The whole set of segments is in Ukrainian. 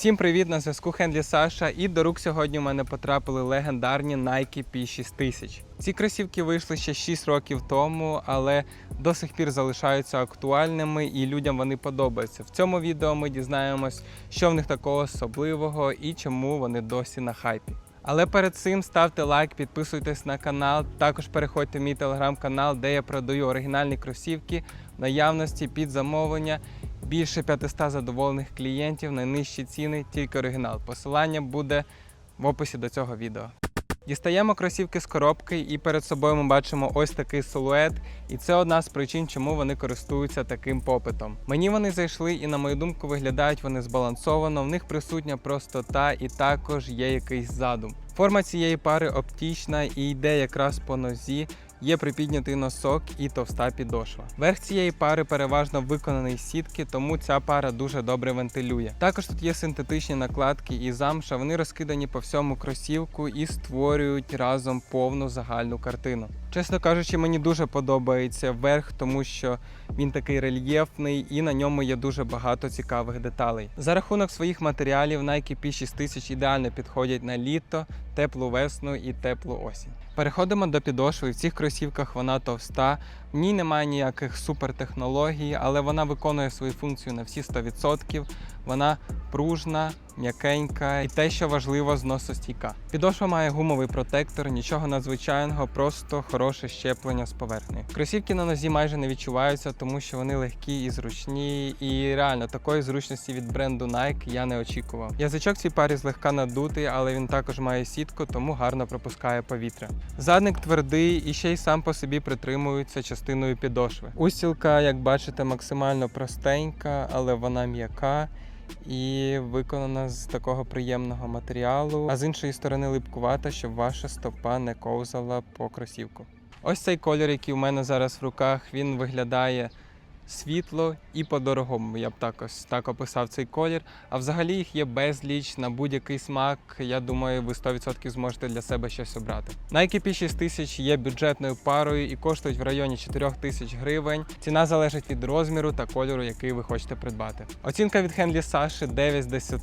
Всім привіт на зв'язку Хендлі Саша. І до рук сьогодні у мене потрапили легендарні Nike P6000. Ці кросівки вийшли ще 6 років тому, але до сих пір залишаються актуальними і людям вони подобаються. В цьому відео ми дізнаємось, що в них такого особливого і чому вони досі на хайпі. Але перед цим ставте лайк, підписуйтесь на канал. Також переходьте в мій телеграм-канал, де я продаю оригінальні кросівки в наявності під замовлення. Більше 500 задоволених клієнтів, найнижчі ціни, тільки оригінал. Посилання буде в описі до цього відео. Дістаємо кросівки з коробки, і перед собою ми бачимо ось такий силует, і це одна з причин, чому вони користуються таким попитом. Мені вони зайшли, і на мою думку, виглядають вони збалансовано. В них присутня простота, і також є якийсь задум. Форма цієї пари оптічна і йде якраз по нозі. Є припіднятий носок і товста підошва. Верх цієї пари переважно виконаний з сітки, тому ця пара дуже добре вентилює. Також тут є синтетичні накладки і замша. Вони розкидані по всьому кросівку і створюють разом повну загальну картину. Чесно кажучи, мені дуже подобається верх, тому що він такий рельєфний і на ньому є дуже багато цікавих деталей. За рахунок своїх матеріалів Nike P6000 ідеально підходять на літо, теплу весну і теплу осінь. Переходимо до підошви. В цих кросівках вона товста. В ній немає ніяких супертехнологій, але вона виконує свою функцію на всі 100%. Вона пружна, м'якенька і те, що важливо, зносостійка. Підошва має гумовий протектор, нічого надзвичайного, просто хороше щеплення з поверхнею. Кросівки на нозі майже не відчуваються, тому що вони легкі і зручні. І реально такої зручності від бренду Nike я не очікував. Язичок цій парі злегка надутий, але він також має сітку, тому гарно пропускає повітря. Задник твердий і ще й сам по собі притримується частиною підошви. Устілка, як бачите, максимально простенька, але вона м'яка і виконана з такого приємного матеріалу, а з іншої сторони липкувата, щоб ваша стопа не ковзала по кросівку. Ось цей колір, який у мене зараз в руках, він виглядає світло і по-дорогому. Я б також так описав цей колір. А взагалі їх є безліч на будь-який смак. Я думаю, ви 100% зможете для себе щось обрати. Nike P6000 є бюджетною парою і коштують в районі 4 тисяч гривень. Ціна залежить від розміру та кольору, який ви хочете придбати. Оцінка від Хенлі Саші 9 з 10.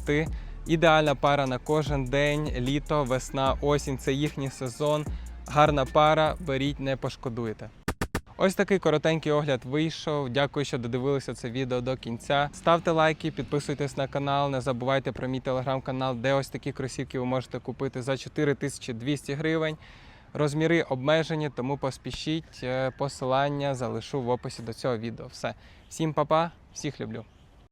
Ідеальна пара на кожен день, літо, весна, осінь це їхній сезон. Гарна пара, беріть, не пошкодуєте. Ось такий коротенький огляд вийшов. Дякую, що додивилися це відео до кінця. Ставте лайки, підписуйтесь на канал. Не забувайте про мій телеграм-канал, де ось такі кросівки ви можете купити за 4200 гривень. Розміри обмежені, тому поспішіть. Е, Посилання залишу в описі до цього відео. Все. Всім па-па, всіх люблю.